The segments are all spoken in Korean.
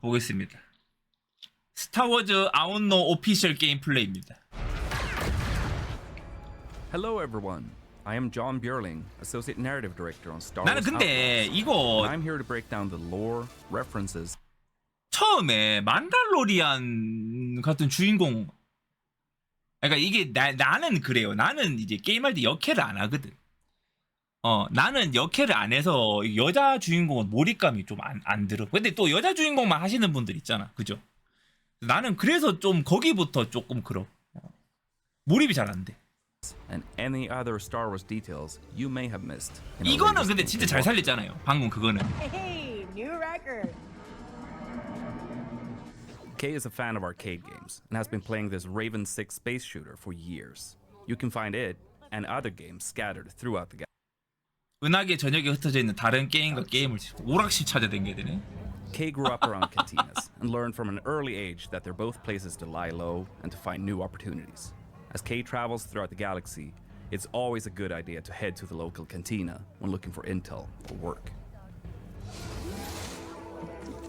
보겠습니다. 스타워즈 아웃노 오피셜 게임 플레이입니다. Hello, everyone. I am John Bjerling, Associate Narrative Director on Star 나는 Wars 근데 Outlaws, 이거 I'm here to break down the lore, references, 처음에 만달로리안 같은 주인공 그러니까 이게 나, 나는 그래요. 나는 이제 게임할 때 역해를 안 하거든. 어, 나는 역해를 안 해서 여자 주인공은 몰입감이 좀 안 안 들어. 근데 또 여자 주인공만 하시는 분들 있잖아. 그죠? 나는 그래서 좀 거기부터 조금 그러. 어, 몰입이 잘 안 돼. and any other Star Wars details you may have missed. in our 이거는 latest 근데 진짜 잘 watch. 살렸잖아요. 방금 그거는. Hey, new record. Kay is a fan of arcade games and has been playing this Raven 6 space shooter for years. You can find it and other games scattered throughout the galaxy. 은하계 전역에 흩어져 있는 다른 게임과 게임을 오락실 찾아다니게 되네. Kay grew up around cantinas and learned from an early age that they're both places to lie low and to find new opportunities. As Kay travels throughout the galaxy, it's always a good idea to head to the local cantina when looking for intel or work.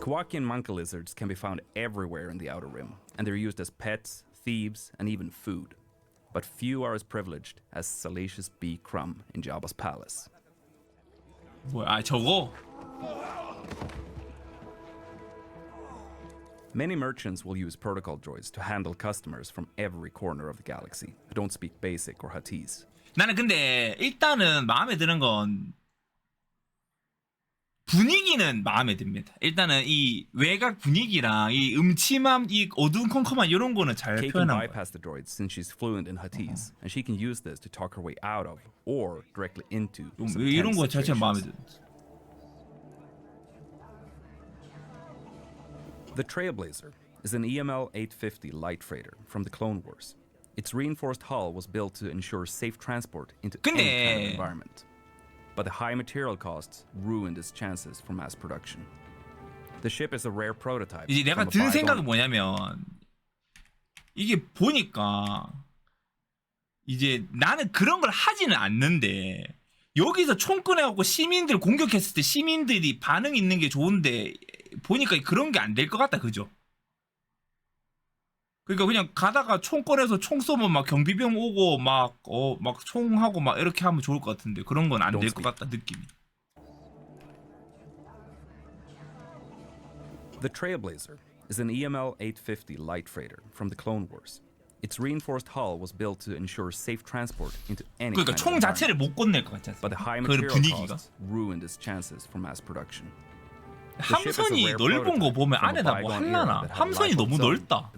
Kowakian monka lizards can be found everywhere in the Outer Rim, and they're used as pets, thieves, and even food. But few are as privileged as Salacious B. Crumb in Jabba's palace. 뭐야? 아 저거? Many merchants will use protocol droids to handle customers from every corner of the galaxy who don't speak basic or Huttese. 나는 근데 일단은 마음에 드는 건 분위기는 마음에 듭니다. 일단은 이 외곽 분위기랑 이 음침함, 이 어두컴컴한 이런 거는 잘 Kay can 표현한 거야. bypass the droids since she's fluent in Huttese, and she can use this to talk her way out of or directly into 좀 some 이런 tense 거 자체가 마음에 situations. 들. The Trailblazer is an EML 850 light freighter from the Clone Wars. Its reinforced hull was built to ensure safe transport into any kind 근데- of environment. But the high material costs ruined its chances for mass production. The ship is a rare prototype. 이제 내가 bygone 생각은 뭐냐면 이게 보니까 이제 나는 그런 걸 하지는 않는데 여기서 총 꺼내갖고 시민들 공격했을 때 시민들이 반응 있는 게 좋은데 보니까 그런 게 안 될 것 같다 그죠? 그러니까 그냥 가다가 총 꺼내서 총 쏘면 막 경비병 오고 막 어 막 총하고 막 이렇게 하면 좋을 것 같은데 그런 건 안 될 것 같다 느낌이. The Trailblazer is an E EML 850 light freighter from the Clone Wars. Its reinforced hull was built to ensure safe transport into any 그러니까 총. 자체를 못 건넬 것 같지 But the high 않습니까? 그 material costs ruined its chances for mass production. 함선이 넓은 거 보면 안에다 뭐 할라나? 함선이 너무 넓다.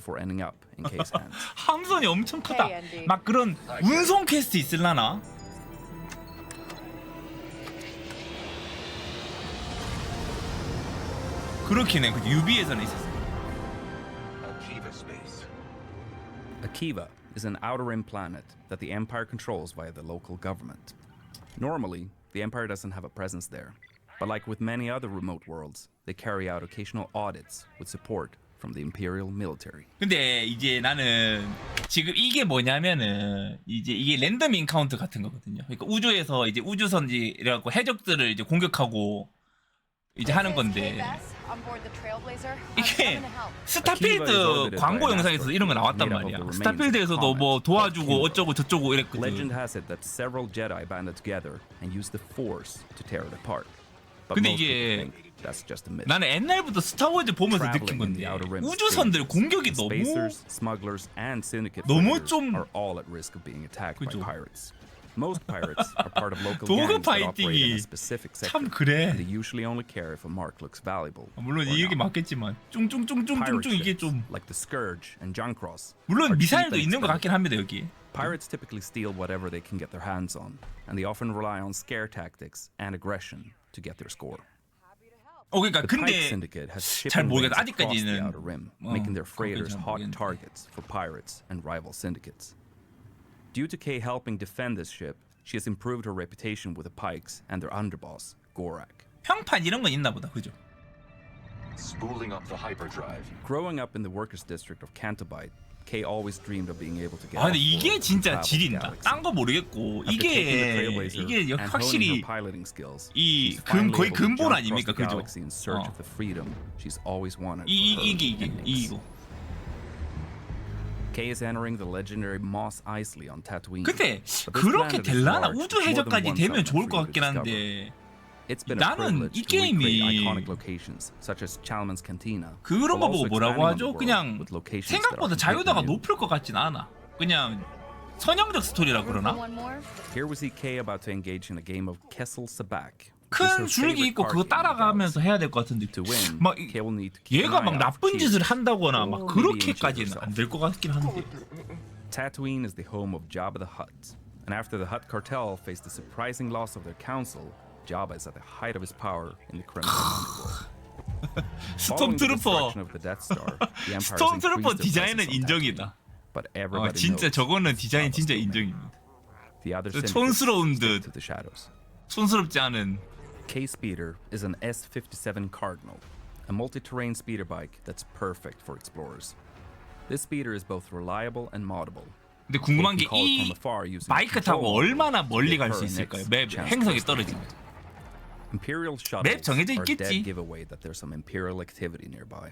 함선이 엄청 크다. 막 그런 운송 퀘스트 있을라나? 그렇긴 해. 그 UB에서는 있었어. Akiva is an outer rim planet that the Empire controls via the local government. Normally, the Empire doesn't have a presence there, but like with many other remote worlds, they carry out occasional audits with support from the Imperial military. 근데 이제 나는 지금 이게 뭐냐면은 이제 이게 랜덤 인카운트 같은 거거든요. 그러니까 우주에서 이제 우주선지라고 해적들을 이제 공격하고 이제 하는 건데. 이게 스타필드 광고 영상에서 이런 거 나왔단 말이야. 스타필드에서도 뭐 도와주고 어쩌고 저쩌고 Legend 이랬거든. has it that several Jedi banded together and used the Force to tear it apart. 근데 이게. 나는 옛날부터 스타워즈 보면서 느낀 건데 우주선들 공격이 너무 너무 좀- 그죠. Most pirates are part of local 도그 gangs that operate in 파이팅이 a specific sector. 참 그래. And they usually only care if a mark looks valuable. 물론 이게 not. 맞겠지만 쭝쭝쭝쭝쭝쭝 이게 좀 like the Scourge and Junkros. 물론 미사일도 있는 것 같긴. 합니다 여기. Pirates typically steal whatever they can get their hands on, and they often rely on scare tactics and aggression to get their score. 어 그러니까 The Pike 근데 Syndicate has 잘 shipping 모르겠어. lanes across the 아직까지는 outer rim, 어, making their 그거까지 freighters 잘 hot 모르겠는데. targets for pirates and rival syndicates. Due to Kay helping defend this ship, she has improved her reputation with the Pikes and their underboss, Gorak. 평판 이런 건 있나 보다 그죠? Spooling up the hyperdrive. Growing up in the workers' district of Cantabite, Kay always dreamed of being able to get 아 근데 이게 진짜 galaxy. 딴거 모르겠고 이게 이게 확실히 piloting skills, 이 finally 거의 근본 아닙니까, 그죠? 어. 이, 이, 이게 이게. 이거. Kay is entering the legendary Moss Isley on Tatooine. 근데 그렇게 될라나 우주 해적까지 되면 좋을 것 같긴. 한데 나는 privilege 이 to recreate 게임이 iconic locations such as Chalmers Cantina. 그런 거 보고 also 뭐라고 하죠? 그냥 생각보다 자유도가. 높을 것 같진 않아. 그냥 선형적 스토리라 그러나? one more? Here we see Kay about to engage in a game of Kessel Sabak. 큰 줄기 있고 그거 따라가면서 해야 될 것 같은데 To win, 막 이- Kay will need to keep 얘가 an 막 나쁜 짓을. 한다거나 막 그렇게까지는 안 될 것 같긴 한데 Tatooine is the home of Jabba the Hutt, and after the Hutt cartel faced the surprising loss of their council, Jabba is at the height of his power in the Crimson Underworld. Following the 스톰트루퍼 destruction of the Death Star, the Empire has 스톰트루퍼 increased their 디자인은 presence on 인정이다. Tatooine, but 어, everybody 진짜 knows 저거는 디자인 Jabba's 진짜 still there. 인정입니다. The other 저 syndicates 촌스러운 stick 듯 to the shadows. 촌스럽지 않은 K Speeder is an S57 Cardinal, a multi-terrain speeder bike that's perfect for explorers. This speeder is both reliable and moddable. 근데 궁금한 They 게 can call it 이 from afar using 마이크 control 타고 mode. 얼마나 멀리 갈 수 Her 있을까요? next 맵 chance 행성이 to 떨어지면 Imperial shuttles 맵 정해져 are 있겠지. dead giveaway that there's some Imperial activity nearby.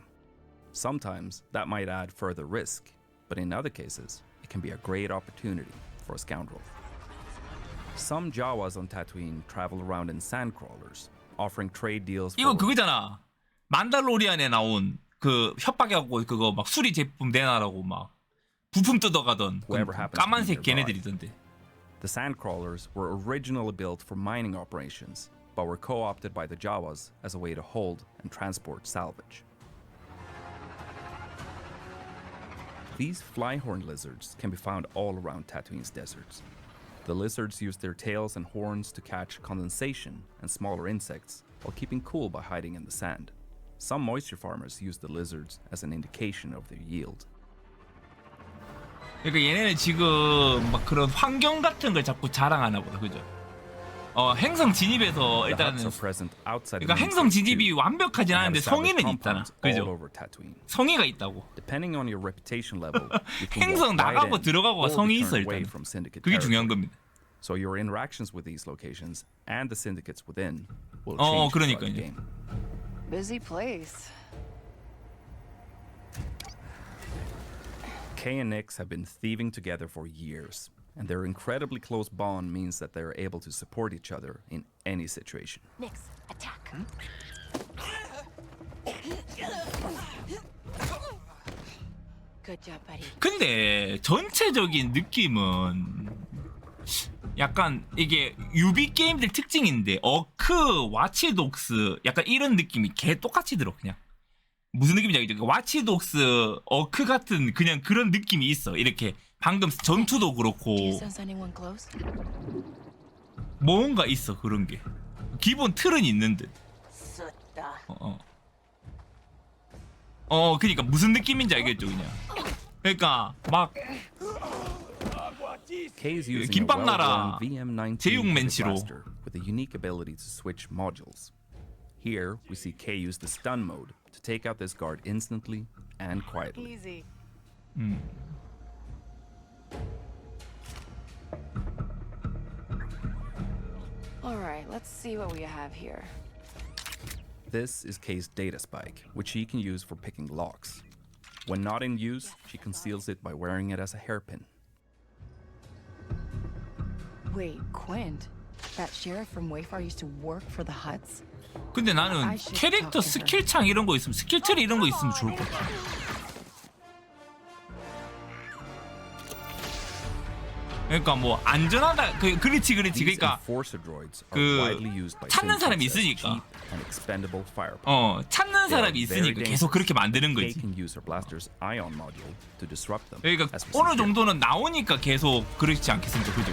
Sometimes that might add further risk, but in other cases, it can be a great opportunity for a scoundrel. Some Jawas on Tatooine travel around in sandcrawlers, offering trade deals 이거 for 그거잖아. 만달로리안에 나온 그 협박하고 그거 막 수리 제품 내놔라고 막 부품 뜯어가던 그 Whoever happens to be 까만색 nearby. 걔네들이던데. The sandcrawlers were originally built for mining operations, but were co-opted by the Jawas as a way to hold and transport salvage. These flyhorn lizards can be found all around Tatooine's deserts. The lizards use their tails and horns to catch condensation and smaller insects while keeping cool by hiding in the sand. Some moisture farmers use the lizards as an indication of their yield. 그러니까 얘네는 지금 막 그런 환경 같은 걸 자꾸 자랑하나 보다. 그죠? 어, 행성 진입에서 The 일단은 그러니까 the 행성 진입이. 완벽하진 않은데 성의는 있잖아. 그죠? 성의가 있다고. 행성 나가고 들어가고가 turned 있어, 일단. 그게 중요한. 겁니다. So your interactions with these locations and the syndicates within will 어, change the 그러니까요. game. Busy place. Kay and Nix have been thieving together for years, and their incredibly close bond means that they are able to support each other in any situation. Nix, attack. Good job, buddy. 근데 전체적인 느낌은 약간 이게 유비 게임들 특징인데 어크, 와치독스 약간 이런 느낌이 개 똑같이 들어 그냥 무슨 느낌인지 알겠죠? 그 와치독스, 어크 같은 그냥 그런 느낌이 있어 이렇게 방금 전투도 그렇고? 뭔가 있어 그런 게 기본 틀은 있는 듯. 어, 어. 어, 그니까 무슨 느낌인지 알겠죠, 그냥. 그러니까 막 김밥 나라 VM-19 제육 맨치로. blaster with a unique ability to switch modules. Here, we see Kay use the stun mode to take out this guard instantly and quietly. Easy. All right, let's see what we have here. This is Kay's data spike, which she can use for picking locks. When not in use, she conceals it by wearing it as a hairpin. Wait, Quint? That sheriff from Wayfar used to work for the Huts? 근데 나는 I should 캐릭터 talk to her. 스킬창 이런 거 있으면 스킬 트리 이런 거 있으면 좋을 것 같아. 그러니까 뭐 안전하다 그 그렇지 그렇지 그러니까 그 찾는 사람이 있으니까. 어 찾는 사람이 있으니까 계속 그렇게 만드는 거지. 그러니까 어느. 정도는 나오니까 계속 그렇지 않겠습니까, 그죠?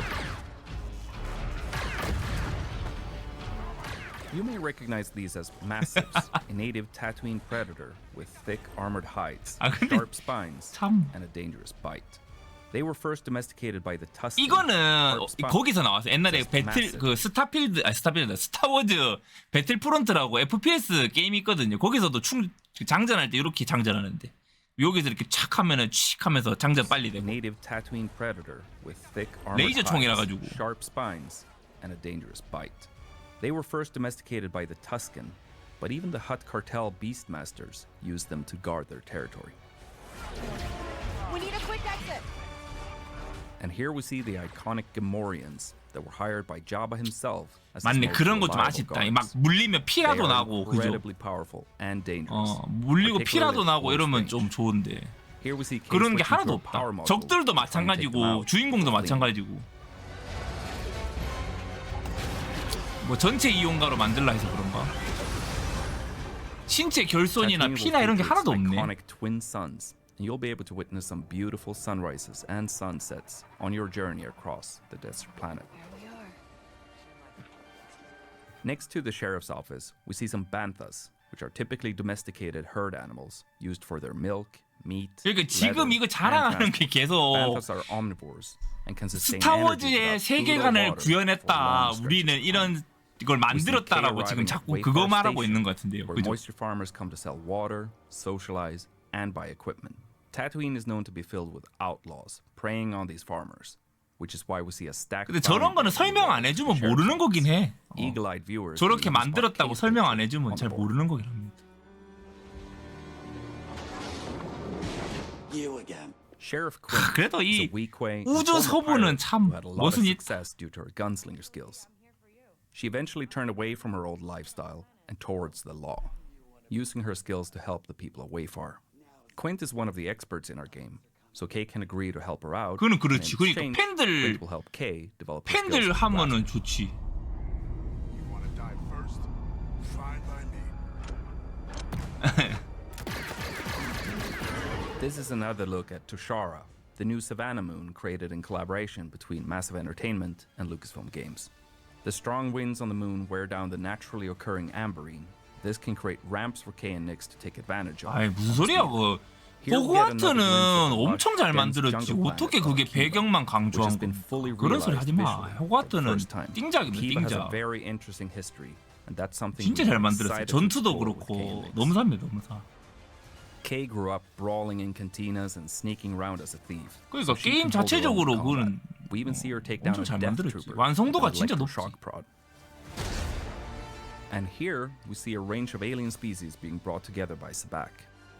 You may recognize these as massives, a native Tatooine predator with thick armored hides, 아, sharp spines, 참 and a dangerous bite. They were first domesticated by the Tusken. 이거는 어. 거기서 나왔어. 옛날에 배틀 massive. 그 스타필드 아 스타필드 스타워즈 배틀프론트라고 FPS 게임 있거든요. 거기서도 충 장전할 때 이렇게 장전하는데 여기서 이렇게 착 하면은 칙 하면서 장전 빨리 되고 native Tatooine predator with thick armored 레이저 총이라 가지고. sharp spines, and a dangerous bite. They were first domesticated by the Tusken, but even the Hutt cartel beastmasters used them to guard their territory. We need a quick exit. And here we see the iconic Gamorreans that were hired by Jabba himself as 맞네 most 그런 거 좀 reliable 아쉽다 막. 물리면 They 피라도 are 나고 그죠 incredibly powerful and dangerous. 어 물리고 피라도 나고 이러면. 좀 좋은데 Here we see Kay 그런 게 하나도 없다 power 적들도 to try and take them 마찬가지고 out 주인공도. 마찬가지고 뭐 전체 이용가로 만들라 해서 그런가 신체 결손이나 피나 이런 게 하나도 없네 Iconic twin suns, and you'll be able to witness some beautiful sunrises and sunsets on your journey across the desert planet. There we are. Next to the sheriff's office, we see some banthas, which are typically domesticated herd animals used for their milk, meat, 그러니까 지금 leather, 이거 and 자랑하는 게 transport. 계속 Banthas are omnivores and can sustain energy 스타워즈의 without food or 세계관을 water for 구현했다 long stretches 우리는 of time. 이런 이걸 만들었다라고 지금 자꾸 그거 말하고 있는 것 같은데요 where 그죠 moisture farmers come to sell water, socialize, and buy equipment. Tatooine is known to be filled with outlaws preying on these farmers, which is why we see a stack. 근데 저런 거는 설명 안 해주면 모르는 거긴 해 어. Eagle-eyed viewers. 저렇게 will even spot 만들었다고 Kay's 설명 안 picture 해주면 on the 잘 board. 모르는 거긴 합니다 You again. Sheriff Quinn 그래도 is 이 a Weequay 우주 and former 서부는 pirate 참 who had a lot of 모순이 success due to her gunslinger skills. She eventually turned away from her old lifestyle and towards the law, using her skills to help the people of Wayfar. Quint is one of the experts in our game, so Kay can agree to help her out. 그거는 and 그렇지. in 그러니까 exchange, 팬들- Quint will help Kay develop her skills 팬들 with 하면은 Blaster. 좋지 You want to die first? Fine by me. This is another look at Tushara, the new Savannah moon created in collaboration between Massive Entertainment and Lucasfilm Games. The strong winds on the moon wear down the naturally occurring amberine. This can create ramps for Kay and Nyx to take advantage of. 아이 무슨 소리야 그 호그와트는 엄청 잘 만들었지 어떻게 그게 배경만 강조한 거 그런 소리 하지 마 호그와트는 a 띵작 진짜 잘 만들었어요 전투도 그렇고. 너무 삽니다 너무 사 Kay grew up brawling in cantinas and sneaking around as a thief. 그러니까 게임 자체적으로 down 엄청 잘 만들었지. 완성도가 진짜 높지. electroshock prod. And here we see a range of alien species being brought together by Sabak.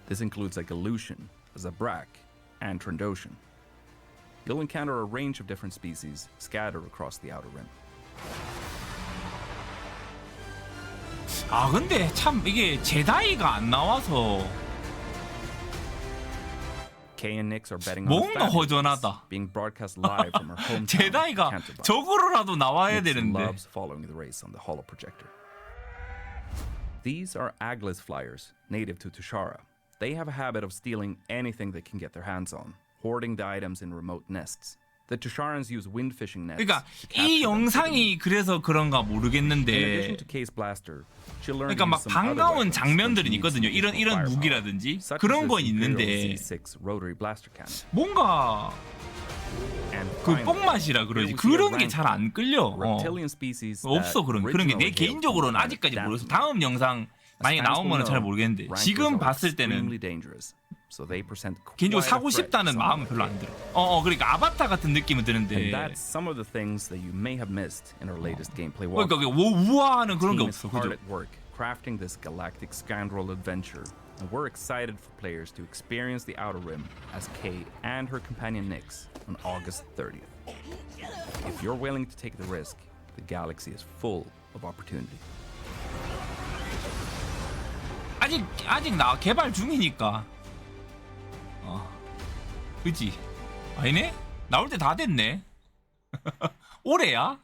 This includes like Aleutian, Zabrak, and Trandoshan. You'll encounter a range of different species scattered across the outer rim. 아 근데 참 이게 제다이가 안 나와서 Kay and Nyx are betting on 뭔가 the fabulous, 허전하다. being broadcast live from her hometown. 제다이가 Canterbury. 저거로라도 나와야 Nyx 되는데 loves following the race on the holo projector. These are Aglis flyers, native to Tushara. They have a habit of stealing anything they can get their hands on, hoarding the items in remote nests. The Tusharans use wind fishing nets. 그러니까 이 영상이 그래서 그런가 모르겠는데 그러니까 막 반가운 장면들은 있거든요. 이런 이런 무기라든지 그런 건 있는데 Z6 rotary blaster cannon. 뭔가 그 뽕맛이라 그러지 그런 게 잘 안 끌려. 어. 없어 그런 그런 게 내 개인적으로는 아직까지 모르겠어. 다음 영상 만약에 나오면 잘 모르겠는데 지금 봤을 때는 개인적으로 사고 싶다는 마음은 별로 안 들어. 어, 어 그러니까 아바타 같은 느낌은 드는데. Gameplay 그러니까 우- 우아하는 그런 게 없어. 그죠? crafting this galactic scoundrel adventure, and we're excited for players to experience the Outer Rim as Kay and her companion Nyx on August 30th. If you're willing to take the risk, the galaxy is full of opportunity. 아직 아직 나 개발 중이니까. 어. 그지? 아니네? 나올 때 다 됐네. 올해야?